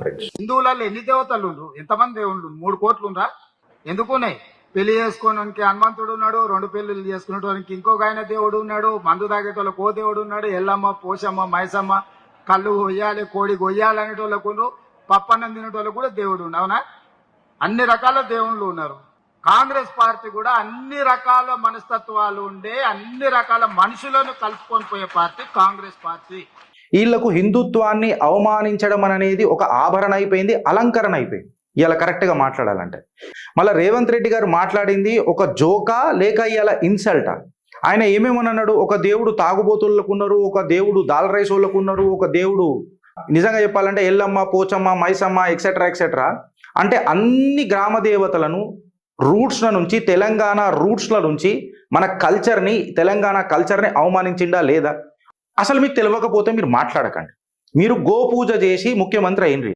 Friends హిందువులలో ఎన్ని దేవతలు ఉండ్రు? ఎంతమంది దేవుళ్ళు మూడు కోట్లు ఉందా ఎందుకున్నాయి పెళ్ళి చేసుకోవడానికి హనుమంతుడు ఉన్నాడు రెండు పెళ్ళిళ్ళు చేసుకునేటానికి ఇంకొక ఆయన దేవుడు ఉన్నాడు మందు తాగేటోళ్ళకి ఓ దేవుడు ఉన్నాడు ఎల్లమ్మ పోషమ్మ మైసమ్మ కళ్ళు కొయ్యాలి కోడి కొయ్యాలి అనేటోళ్ళకు పప్పన్నం తినేటోళ్ళకు కూడా దేవుడు ఉన్నావునా అన్ని రకాల దేవుళ్ళు ఉన్నారు. కాంగ్రెస్ పార్టీ కూడా అన్ని రకాల మనస్తత్వాలు ఉండే అన్ని రకాల మనుషులను కలుపుకొని పోయే పార్టీ కాంగ్రెస్ పార్టీ. వీళ్ళకు హిందుత్వాన్ని అవమానించడం అనేది ఒక ఆభరణ అయిపోయింది అలంకరణ అయిపోయింది. ఇలా కరెక్ట్గా మాట్లాడాలంటే. మళ్ళీ రేవంత్ రెడ్డి గారు మాట్లాడింది ఒక జోకా లేక ఇలా ఇన్సల్టా ఆయన ఏమేమని అన్నాడు ఒక దేవుడు తాగుబోతులకు ఉన్నారు ఒక దేవుడు దాల్ రైస్ వాళ్ళకు ఉన్నారు ఒక దేవుడు నిజంగా చెప్పాలంటే ఎల్లమ్మ పోచమ్మ మైసమ్మ ఎక్సెట్రా ఎక్సెట్రా అంటే అన్ని గ్రామ దేవతలను రూట్స్ల నుంచి తెలంగాణ రూట్స్ల నుంచి మన కల్చర్ని తెలంగాణ కల్చర్ని అవమానించిండా లేదా? అసలు మీకు తెలియకపోతే మీరు మాట్లాడకండి. మీరు గోపూజ చేసి ముఖ్యమంత్రి అయినరి.